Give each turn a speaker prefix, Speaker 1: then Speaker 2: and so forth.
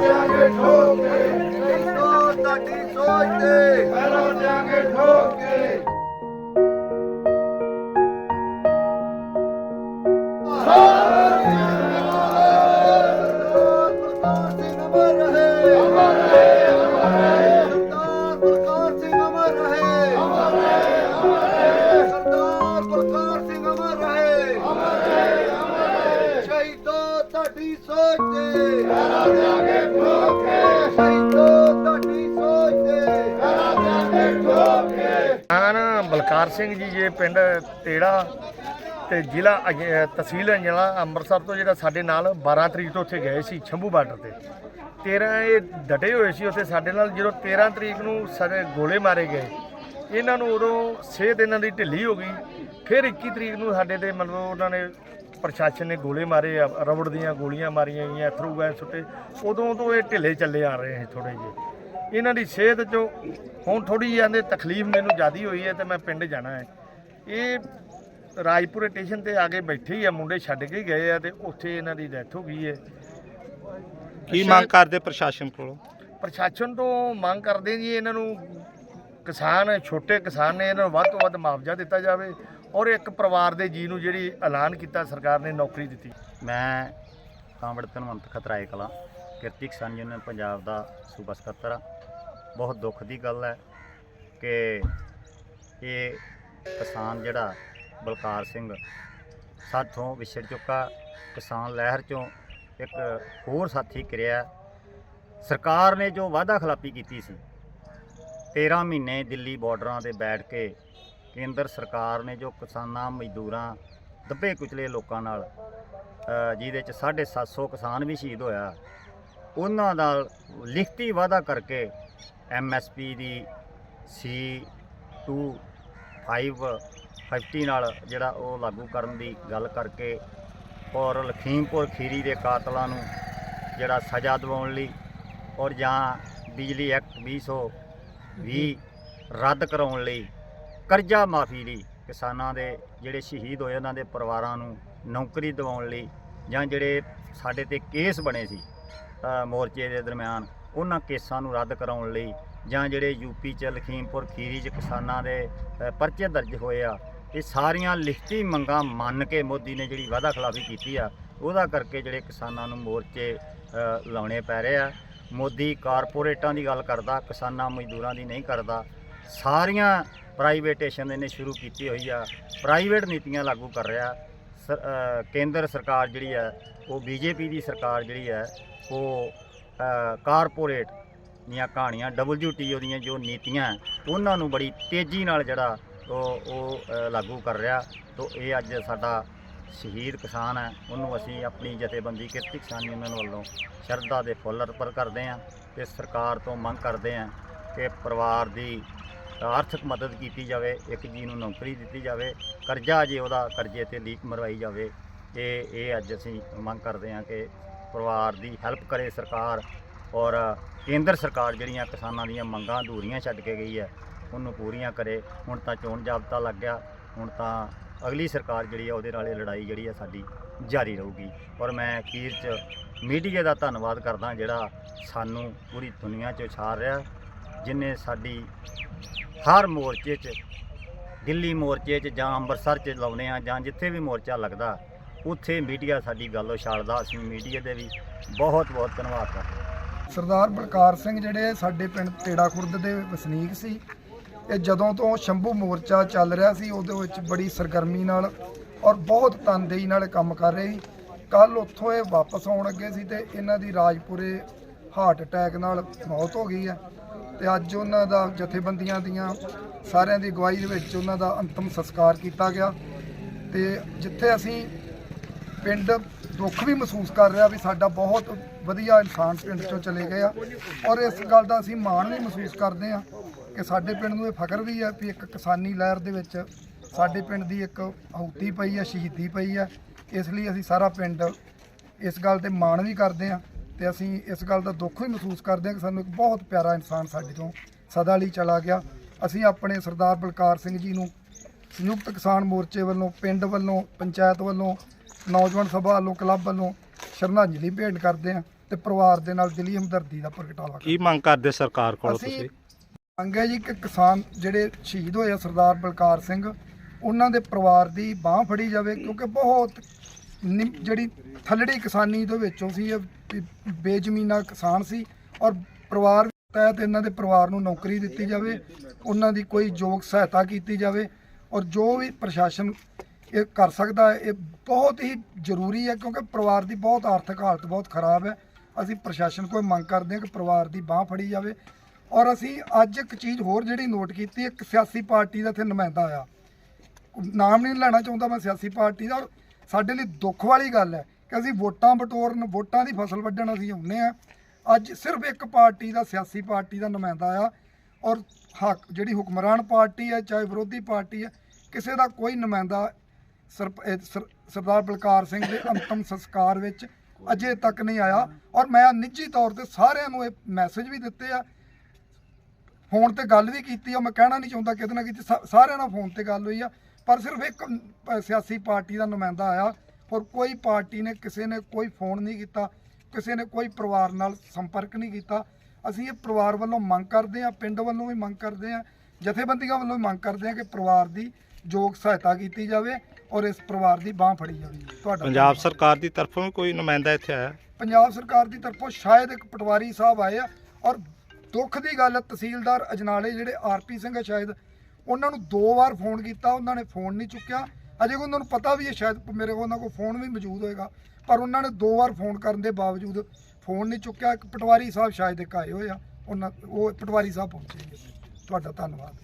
Speaker 1: ਦਿਆਂਗੇ ਠੋਕ ਕੇ
Speaker 2: ਸੋ ਤੁਹਾਡੀ ਸੋਚ ਤੇ ਪੈਰਾਂ ਦਿਆਂਗੇ ਠੋਕ ਕੇ ਤੁਹਾਡੀ ਸੋਚ ਤੇ।
Speaker 1: ਪੈਰੋਂ ਜਾਗੇ ਠੋਕ। ਕੇ
Speaker 2: ਸ਼ਹੀਦੋ ਤੁਹਾਡੀ ਸੋਚ ਤੇ।
Speaker 1: ਪੈਰੋਂ ਜਾਗੇ ਠੋਕ। ਕੇ
Speaker 3: ਮੈਂ ਬਲਕਾਰ ਸਿੰਘ ਜੀ ਜੇ ਪਿੰਡ ਤੇੜਾ ਤੇ ਜ਼ਿਲ੍ਹਾ ਅਜ- ਤਹਿਸੀਲ ਅੰਜਲਾ, ਅੰਮ੍ਰਿਤਸਰ ਤੋਂ ਜਿਹੜਾ ਸਾਡੇ ਨਾਲ 12 ਤਰੀਕ ਤੋਂ ਉੱਥੇ ਗਏ ਸੀ ਸ਼ੰਭੂ ਬਾਰਡਰ ਤੇ। 13 ਇਹ ਡਟੇ ਹੋਏ ਸੀ ਉੱਥੇ ਸਾਡੇ ਨਾਲ, ਜਦੋਂ 13 ਤਰੀਕ ਨੂੰ ਸਾਡੇ ਗੋਲੇ ਮਾਰੇ ਗਏ। ਇਹਨਾਂ ਨੂੰ ਉਦੋਂ ਸਿਹਤ ਇਹਨਾਂ ਦੀ ਢਿੱਲੀ ਹੋ ਗਈ। ਫਿਰ 21 ਤਰੀਕ ਨੂੰ ਸਾਡੇ ਤੇ ਮਤਲਬ ਉਹਨਾਂ ਨੇ ਪ੍ਰਸ਼ਾਸਨ ਨੇ ਗੋਲੇ ਮਾਰੇ ਆ, ਰਬੜ ਦੀਆਂ ਗੋਲੀਆਂ ਮਾਰੀਆਂ ਗਈਆਂ ਥਰੂ ਗਏ ਸੁੱਟੇ। ਉਦੋਂ ਤੋਂ ਇਹ ਢਿੱਲੇ ਚੱਲੇ ਆ ਰਹੇ ਸੀ ਥੋੜੇ ਜਿਹੇ। ਇਹਨਾਂ ਦੀ ਸਿਹਤ ਚੋਂ ਹੁਣ ਥੋੜੀ ਜਿਹੀ ਆਂਦੇ ਤਕਲੀਫ ਮੈਨੂੰ ਜ਼ਿਆਦੀ ਹੋਈ ਹੈ ਤੇ ਮੈਂ ਪਿੰਡ ਜਾਣਾ ਹੈ। ਇਹ ਰਾਜਪੁਰੇ ਸਟੇਸ਼ਨ ਤੇ ਆ ਕੇ ਬੈਠੇ ਹੀ ਆ ਮੁੰਡੇ ਛੱਡ ਕੇ ਹੀ ਗਏ ਆ ਤੇ ਉੱਥੇ ਇਹਨਾਂ ਦੀ ਡੈਥ ਹੋ ਗਈ ਹੈ।
Speaker 4: ਕੀ ਮੰਗ ਕਰਦੇ ਪ੍ਰਸ਼ਾਸਨ ਕੋਲੋਂ?
Speaker 3: ਪ੍ਰਸ਼ਾਸਨ ਤੋਂ ਮੰਗ ਕਰਦੇ ਜੀ ਇਹਨਾਂ ਨੂੰ ਕਿਸਾਨ, ਛੋਟੇ ਕਿਸਾਨ ਨੇ ਇਹਨਾਂ ਨੂੰ ਵੱਧ ਤੋਂ ਵੱਧ ਮੁਆਵਜ਼ਾ ਦਿੱਤਾ ਜਾਵੇ ਔਰ ਇੱਕ ਪਰਿਵਾਰ ਦੇ ਜੀ ਨੂੰ ਜਿਹੜੀ ਐਲਾਨ ਕੀਤਾ ਸਰਕਾਰ ਨੇ ਨੌਕਰੀ ਦਿੱਤੀ।
Speaker 5: ਮੈਂ ਕਾਂਵੜ ਧਨਵੰਤ ਖਤਰਾਏ ਕਲਾਂ, ਕਿਰਤੀ ਕਿਸਾਨ ਯੂਨੀਅਨ ਪੰਜਾਬ ਦਾ ਸੂਬਾ ਸਕੱਤਰ ਆ ਬਹੁਤ ਦੁੱਖ ਦੀ ਗੱਲ ਹੈ ਕਿ ਇਹ ਕਿਸਾਨ ਜਿਹੜਾ ਬਲਕਾਰ ਸਿੰਘ ਸਾਥੋਂ ਵਿਛੜ ਚੁੱਕਾ, ਕਿਸਾਨ ਲਹਿਰ ਚੋਂ ਇੱਕ ਹੋਰ ਸਾਥੀ ਕਿਰਿਆ ਸਰਕਾਰ ਨੇ ਜੋ ਵਾਅਦਾ ਖਿਲਾਫੀ ਕੀਤੀ ਸੀ 13 ਮਹੀਨੇ ਦਿੱਲੀ ਬਾਰਡਰਾਂ ਤੇ ਬੈਠ ਕੇ ਕੇਂਦਰ ਸਰਕਾਰ ਨੇ ਜੋ ਕਿਸਾਨਾਂ, ਮਜ਼ਦੂਰਾਂ ਦੱਬੇ ਕੁਚਲੇ ਲੋਕਾਂ ਨਾਲ ਜਿਹਦੇ ਚ 750 ਕਿਸਾਨ ਵੀ ਸ਼ਹੀਦ ਹੋਇਆ, ਉਹਨਾਂ ਦਾ ਲਿਖਤੀ ਵਾਅਦਾ ਕਰਕੇ ਐਮਐਸਪੀ ਦੀ ਸੀ 2 5 50 ਨਾਲ ਜਿਹੜਾ ਉਹ ਲਾਗੂ ਕਰਨ ਦੀ ਗੱਲ ਕਰਕੇ ਔਰ ਲਖੀਮਪੁਰ ਖੀਰੀ ਦੇ ਕਾਤਲਾਂ ਨੂੰ ਜਿਹੜਾ ਸਜ਼ਾ ਦਿਵਾਉਣ ਲਈ ਔਰ ਜਾਂ ਬਿਜਲੀ ਐਕਟ ਵੀ ਰੱਦ ਕਰਾਉਣ ਲਈ, ਕਰਜ਼ਾ ਮਾਫੀ ਲਈ ਕਿਸਾਨਾਂ ਦੇ ਜਿਹੜੇ ਸ਼ਹੀਦ ਹੋਏ ਉਹਨਾਂ ਦੇ ਪਰਿਵਾਰਾਂ ਨੂੰ ਨੌਕਰੀ ਦਿਵਾਉਣ ਲਈ ਜਾਂ ਜਿਹੜੇ ਸਾਡੇ ਤੇ ਕੇਸ ਬਣੇ ਸੀ ਮੋਰਚੇ ਦੇ ਦਰਮਿਆਨ, ਉਹਨਾਂ ਕੇਸਾਂ ਨੂੰ ਰੱਦ ਕਰਾਉਣ ਲਈ ਜਾਂ ਜਿਹੜੇ ਯੂਪੀ ਚ ਲਖੀਮਪੁਰ ਖੀਰੀ ਚ ਕਿਸਾਨਾਂ ਦੇ ਪਰਚੇ ਦਰਜ ਹੋਏ ਆ, ਇਹ ਸਾਰੀਆਂ ਲਿਖਤੀ ਮੰਗਾਂ ਮੰਨ ਕੇ ਮੋਦੀ ਨੇ ਜਿਹੜੀ ਵਾਅਦਾ ਖਿਲਾਫੀ ਕੀਤੀ ਆ, ਉਹਦਾ ਕਰਕੇ ਜਿਹੜੇ ਕਿਸਾਨਾਂ ਨੂੰ ਮੋਰਚੇ ਲਾਉਣੇ ਪੈ ਰਹੇ ਆ। ਮੋਦੀ ਕਾਰਪੋਰੇਟਾਂ ਦੀ ਗੱਲ ਕਰਦਾ, ਕਿਸਾਨਾਂ ਮਜ਼ਦੂਰਾਂ ਦੀ ਨਹੀਂ ਕਰਦਾ, ਸਾਰੀਆਂ ਪ੍ਰਾਈਵੇਟੇਸ਼ਨ ਇਹਨੇ ਸ਼ੁਰੂ ਕੀਤੀ ਹੋਈ ਆ, ਪ੍ਰਾਈਵੇਟ ਨੀਤੀਆਂ ਲਾਗੂ ਕਰ ਰਿਹਾ, ਸਰ- ਕੇਂਦਰ ਸਰਕਾਰ ਜਿਹੜੀ ਹੈ ਉਹ ਬੀਜੇਪੀ ਦੀ ਸਰਕਾਰ ਜਿਹੜੀ ਹੈ ਉਹ ਕਾਰਪੋਰੇਟ ਦੀਆਂ ਕਹਾਣੀਆਂ WTO ਦੀਆਂ ਜੋ ਨੀਤੀਆਂ, ਉਹਨਾਂ ਨੂੰ ਬੜੀ ਤੇਜ਼ੀ ਨਾਲ ਜਿਹੜਾ ਉਹ ਉਹ ਲਾਗੂ ਕਰ ਰਿਹਾ, ਤੋ ਇਹ ਅੱਜ ਸਾਡਾ ਸ਼ਹੀਦ ਕਿਸਾਨ ਹੈ, ਉਹਨੂੰ ਅਸੀਂ ਆਪਣੀ ਜਥੇਬੰਦੀ ਕਿਰਤੀ ਕਿਸਾਨ ਯੂਨੀਅਨ ਵੱਲੋਂ ਸ਼ਰਧਾ ਦੇ ਫੁੱਲ ਅਰਪਣ ਕਰਦੇ ਹਾਂ ਤੇ ਸਰਕਾਰ ਤੋਂ ਮੰਗ ਕਰਦੇ ਹਾਂ ਕਿ ਪਰਿਵਾਰ ਦੀ ਆਰਥਿਕ ਮਦਦ ਕੀਤੀ ਜਾਵੇ, ਇੱਕ ਜੀ ਨੂੰ ਨੌਕਰੀ ਦਿੱਤੀ ਜਾਵੇ, ਕਰਜ਼ਾ ਜੇ ਉਹਦਾ ਕਰਜ਼ੇ ਤੇ ਲੀਕ ਮਰਵਾਈ ਜਾਵੇ, ਇਹ ਇਹ ਅੱਜ ਅਸੀਂ ਮੰਗ ਕਰਦੇ ਹਾਂ ਕਿ ਪਰਿਵਾਰ ਦੀ ਹੈਲਪ ਕਰੇ ਸਰਕਾਰ ਔਰ ਕੇਂਦਰ ਸਰਕਾਰ ਜਿਹੜੀਆਂ ਕਿਸਾਨਾਂ ਦੀਆਂ ਮੰਗਾਂ ਅਧੂਰੀਆਂ ਛੱਡ ਕੇ ਗਈ ਹੈ, ਉਹਨੂੰ ਪੂਰੀਆਂ ਕਰੇ। ਹੁਣ ਤਾਂ ਚੋਣ ਜਾਬਤਾ ਲੱਗ ਗਿਆ, ਹੁਣ ਤਾਂ ਅਗਲੀ ਸਰਕਾਰ ਜਿਹੜੀ ਆ, ਉਹਦੇ ਨਾਲ ਇਹ ਲੜਾਈ ਜਿਹੜੀ ਆ ਸਾਡੀ ਜਾਰੀ ਰਹੂਗੀ। ਔਰ ਮੈਂ ਅਖੀਰ 'ਚ ਮੀਡੀਆ ਦਾ ਧੰਨਵਾਦ ਕਰਦਾ ਜਿਹੜਾ ਸਾਨੂੰ ਪੂਰੀ ਦੁਨੀਆ 'ਚ ਉਛਾਰ ਰਿਹਾ, ਜਿਨੇ ਸਾਡੀ ਹਰ ਮੋਰਚੇ 'ਚ, ਦਿੱਲੀ ਮੋਰਚੇ 'ਚ ਜਾਂ ਅੰਮ੍ਰਿਤਸਰ 'ਚ ਲਾਉਨੇ ਆ ਜਾਂ ਜਿੱਥੇ ਵੀ ਮੋਰਚਾ ਲੱਗਦਾ, ਉੱਥੇ ਮੀਡੀਆ ਸਾਡੀ ਗੱਲ ਉਛਾਲਦਾ। ਅਸੀਂ ਮੀਡੀਆ ਦੇ ਵੀ ਬਹੁਤ ਬਹੁਤ ਧੰਨਵਾਦ ਕਰਦੇ ਹਾਂ।
Speaker 6: ਸਰਦਾਰ ਬਲਕਾਰ ਸਿੰਘ ਜਿਹੜੇ ਸਾਡੇ ਪਿੰਡ ਤੇੜਾ ਖੁਰਦ ਦੇ ਵਸਨੀਕ ਸੀ ਇਹ ਜਦੋਂ ਤੋਂ ਸ਼ੰਭੂ ਮੋਰਚਾ ਚੱਲ ਰਿਹਾ ਸੀ, ਉਹਦੇ ਵਿੱਚ ਬੜੀ ਸਰਗਰਮੀ ਨਾਲ ਔਰ ਬਹੁਤ ਤਨਦੇਹੀ ਨਾਲ ਕੰਮ ਕਰ ਰਹੇ ਸੀ। ਕੱਲ ਉੱਥੋਂ ਇਹ ਵਾਪਸ ਆਉਣ ਅੱਗੇ ਸੀ ਤੇ ਇਹਨਾਂ ਦੀ ਰਾਜਪੁਰੇ ਹਾਰਟ ਅਟੈਕ ਨਾਲ ਮੌਤ ਹੋ ਗਈ ਹੈ। ਤੇ ਅੱਜ ਉਹਨਾਂ ਦਾ ਜਥੇਬੰਦੀਆਂ ਦੀਆਂ ਸਾਰਿਆਂ ਦੀ ਅਗਵਾਈ ਦੇ ਵਿੱਚ ਉਹਨਾਂ ਦਾ ਅੰਤਮ ਸੰਸਕਾਰ ਕੀਤਾ ਗਿਆ। ਤੇ ਜਿੱਥੇ ਅਸੀਂ ਪਿੰਡ ਦੁੱਖ ਵੀ ਮਹਿਸੂਸ ਕਰ ਰਿਹਾ ਵੀ ਸਾਡਾ ਬਹੁਤ ਵਧੀਆ ਇਨਸਾਨ ਪਿੰਡ ਚੋਂ ਚਲੇ ਗਏ ਆ ਔਰ ਇਸ ਗੱਲ ਦਾ ਅਸੀਂ ਮਾਣ ਵੀ ਮਹਿਸੂਸ ਕਰਦੇ ਆ। ਕਿ ਸਾਡੇ ਪਿੰਡ ਨੂੰ ਇਹ ਫਖਰ ਵੀ ਹੈ ਵੀ ਇੱਕ ਕਿਸਾਨੀ ਲਹਿਰ ਦੇ ਵਿੱਚ ਸਾਡੇ ਪਿੰਡ ਦੀ ਇੱਕ ਆਹੂਤੀ ਪਈ ਹੈ ਸ਼ਹੀਦੀ ਪਈ ਹੈ ਇਸ ਲਈ ਅਸੀਂ ਸਾਰਾ ਪਿੰਡ ਇਸ ਗੱਲ ਤੇ ਮਾਣ ਵੀ ਕਰਦੇ ਆ ਤੇ ਅਸੀਂ ਇਸ ਗੱਲ ਦਾ ਦੁੱਖ ਵੀ ਮਹਿਸੂਸ ਕਰਦੇ ਆ ਕਿ ਸਾਨੂੰ ਇੱਕ ਬਹੁਤ ਪਿਆਰਾ ਇਨਸਾਨ ਸਾਡੇ ਤੋਂ ਸਦਾ ਲਈ ਚਲਾ ਗਿਆ। ਅਸੀਂ ਆਪਣੇ ਸਰਦਾਰ ਬਲਕਾਰ ਸਿੰਘ ਜੀ ਨੂੰ ਸੰਯੁਕਤ ਕਿਸਾਨ ਮੋਰਚੇ ਵੱਲੋਂ ਪਿੰਡ ਵੱਲੋਂ ਪੰਚਾਇਤ ਵੱਲੋਂ ਨੌਜਵਾਨ ਸਭਾ ਵੱਲੋਂ ਕਲੱਬ ਵੱਲੋਂ ਸ਼ਰਧਾਂਜਲੀ ਭੇਂਟ ਕਰਦੇ ਹਾਂ ਤੇ ਪਰਿਵਾਰ ਦੇ ਨਾਲ ਦਿਲੀ ਹਮਦਰਦੀ ਦਾ ਪ੍ਰਗਟਾਵਾ
Speaker 4: ਕੀ ਮੰਗ ਕਰਦੇ ਸਰਕਾਰ ਕੋਲੋਂ ਤੁਸੀਂ?
Speaker 6: ਮੰਗ ਹੈ ਜੀ ਕਿ ਕਿਸਾਨ ਜਿਹੜੇ ਸ਼ਹੀਦ ਹੋਏ ਆ ਸਰਦਾਰ ਬਲਕਾਰ ਸਿੰਘ, ਉਹਨਾਂ ਦੇ ਪਰਿਵਾਰ ਦੀ ਬਾਹ ਫੜੀ ਜਾਵੇ, ਕਿਉਂਕਿ ਬਹੁਤ ਨਿ- ਜਿਹੜੀ ਥੱਲੜੀ ਕਿਸਾਨੀ ਦੇ ਵਿੱਚੋਂ ਸੀ, ਇਹ ਵੀ ਬੇਜ਼ਮੀਨਾ ਕਿਸਾਨ ਸੀ ਔਰ ਪਰਿਵਾਰ ਤਹਿਤ ਇਹਨਾਂ ਦੇ ਪਰਿਵਾਰ ਨੂੰ ਨੌਕਰੀ ਦਿੱਤੀ ਜਾਵੇ, ਉਹਨਾਂ ਦੀ ਕੋਈ ਯੋਗ ਸਹਾਇਤਾ ਕੀਤੀ ਜਾਵੇ ਔਰ ਜੋ ਵੀ ਪ੍ਰਸ਼ਾਸਨ ਇਹ ਕਰ ਸਕਦਾ ਹੈ, ਇਹ ਬਹੁਤ ਹੀ ਜ਼ਰੂਰੀ ਹੈ, ਕਿਉਂਕਿ ਪਰਿਵਾਰ ਦੀ ਬਹੁਤ ਆਰਥਿਕ ਹਾਲਤ ਬਹੁਤ ਖਰਾਬ ਹੈ। ਅਸੀਂ ਪ੍ਰਸ਼ਾਸਨ ਕੋਲ ਮੰਗ ਕਰਦੇ ਹਾਂ ਕਿ ਪਰਿਵਾਰ ਦੀ ਬਾਹ ਫੜੀ ਜਾਵੇ ਔਰ ਅਸੀਂ ਅੱਜ ਇੱਕ ਚੀਜ਼ ਹੋਰ ਜਿਹੜੀ ਨੋਟ ਕੀਤੀ, ਇੱਕ ਸਿਆਸੀ ਪਾਰਟੀ ਦਾ ਇੱਥੇ ਨੁਮਾਇੰਦਾ ਆਇਆ। ਨਾਮ ਨਹੀਂ ਲੈਣਾ ਚਾਹੁੰਦਾ ਮੈਂ ਸਿਆਸੀ ਪਾਰਟੀ ਦਾ ਔਰ ਸਾਡੇ ਲਈ ਦੁੱਖ ਵਾਲੀ ਗੱਲ ਹੈ ਕਿ ਅਸੀਂ ਵੋਟਾਂ ਬਟੋਰਨ, ਵੋਟਾਂ ਦੀ ਫਸਲ ਵੱਢਣ ਅਸੀਂ ਆਉਂਦੇ ਆ ਅੱਜ ਸਿਰਫ ਇੱਕ ਪਾਰਟੀ ਦਾ ਸਿਆਸੀ ਪਾਰਟੀ ਦਾ ਨੁਮਾਇੰਦਾ ਆ ਔਰ ਹੱਕ, ਜਿਹੜੀ ਹੁਕਮਰਾਨ ਪਾਰਟੀ ਹੈ, ਚਾਹੇ ਵਿਰੋਧੀ ਪਾਰਟੀ ਹੈ, ਕਿਸੇ ਦਾ ਕੋਈ ਨੁਮਾਇੰਦਾ ਸਰਪ- ਸਰ- ਸਰਦਾਰ ਬਲਕਾਰ ਸਿੰਘ ਦੇ ਅੰਤਮ ਸੰਸਕਾਰ ਵਿੱਚ ਅਜੇ ਤੱਕ ਨਹੀਂ ਆਇਆ। ਔਰ ਮੈਂ ਨਿੱਜੀ ਤੌਰ ਤੇ ਸਾਰਿਆਂ ਨੂੰ ਇਹ ਮੈਸੇਜ ਵੀ ਦਿੱਤੇ ਆ ਫੋਨ ਤੇ ਗੱਲ ਵੀ ਕੀਤੀ ਆ ਮੈਂ ਕਹਿਣਾ ਨਹੀਂ ਚਾਹੁੰਦਾ ਕਿਤੇ ਨਾ ਕਿਤੇ ਸਾਰਿਆਂ ਨਾਲ ਫੋਨ ਤੇ ਗੱਲ ਹੋਈ ਆ ਪਰ ਸਿਰਫ ਇੱਕ ਸਿਆਸੀ ਪਾਰਟੀ ਦਾ ਨੁਮਾਇੰਦਾ ਆਇਆ ਹੋਰ ਕੋਈ ਪਾਰਟੀ ਨੇ ਕਿਸੇ ਨੇ ਕੋਈ ਫੋਨ ਨਹੀਂ ਕੀਤਾ ਕਿਸੇ ਨੇ ਕੋਈ ਪਰਿਵਾਰ ਨਾਲ ਸੰਪਰਕ ਨਹੀਂ ਕੀਤਾ ਅਸੀਂ ਇਹ ਪਰਿਵਾਰ ਵੱਲੋਂ ਮੰਗ ਕਰਦੇ ਆ ਪਿੰਡ ਵੱਲੋਂ ਵੀ ਮੰਗ ਕਰਦੇ ਆ ਜਥੇਬੰਦੀਆਂ ਵੱਲੋਂ ਵੀ ਮੰਗ ਕਰਦੇ ਆ ਕਿ ਪਰਿਵਾਰ ਦੀ ਯੋਗ ਸਹਾਇਤਾ ਕੀਤੀ ਜਾਵੇ ਔਰ ਇਸ ਪਰਿਵਾਰ ਦੀ ਬਾਹ ਫੜੀ ਜਾਵੇ ਤੁਹਾਡਾ
Speaker 4: ਪੰਜਾਬ। ਸਰਕਾਰ ਦੀ ਤਰਫੋਂ ਕੋਈ ਨੁਮਾਇੰਦਾ ਇੱਥੇ ਆਇਆ
Speaker 6: ਪੰਜਾਬ ਸਰਕਾਰ ਦੀ ਤਰਫੋਂ ਸ਼ਾਇਦ ਇੱਕ ਪਟਵਾਰੀ ਸਾਹਿਬ ਆਏ ਆ ਔਰ ਦੁੱਖ ਦੀ ਗੱਲ ਹੈ ਤਹਿਸੀਲਦਾਰ ਅਜਨਾਲੇ ਜਿਹੜੇ ਆਰਪੀ ਸਿੰਘ ਆ ਸ਼ਾਇਦ, ਉਹਨਾਂ ਨੂੰ ਦੋ ਵਾਰ ਫੋਨ ਕੀਤਾ, ਉਹਨਾਂ ਨੇ ਫੋਨ ਨਹੀਂ ਚੁੱਕਿਆ। ਅਜੇ ਉਹਨਾਂ ਨੂੰ ਪਤਾ ਵੀ ਹੈ ਸ਼ਾਇਦ ਮੇਰੇ ਕੋਲ ਉਹਨਾਂ ਕੋਲ ਫੋਨ ਵੀ ਮੌਜੂਦ ਹੋਏਗਾ, ਪਰ ਉਹਨਾਂ ਨੇ ਦੋ ਵਾਰ ਫੋਨ ਕਰਨ ਦੇ ਬਾਵਜੂਦ ਫੋਨ ਨਹੀਂ ਚੁੱਕਿਆ। ਇੱਕ ਪਟਵਾਰੀ ਸਾਹਿਬ ਸ਼ਾਇਦ ਇੱਕ ਆਏ ਹੋਏ ਆ, ਉਹਨਾਂ ਉਹ ਪਟਵਾਰੀ ਸਾਹਿਬ ਪਹੁੰਚੇ ਤੁਹਾਡਾ ਧੰਨਵਾਦ।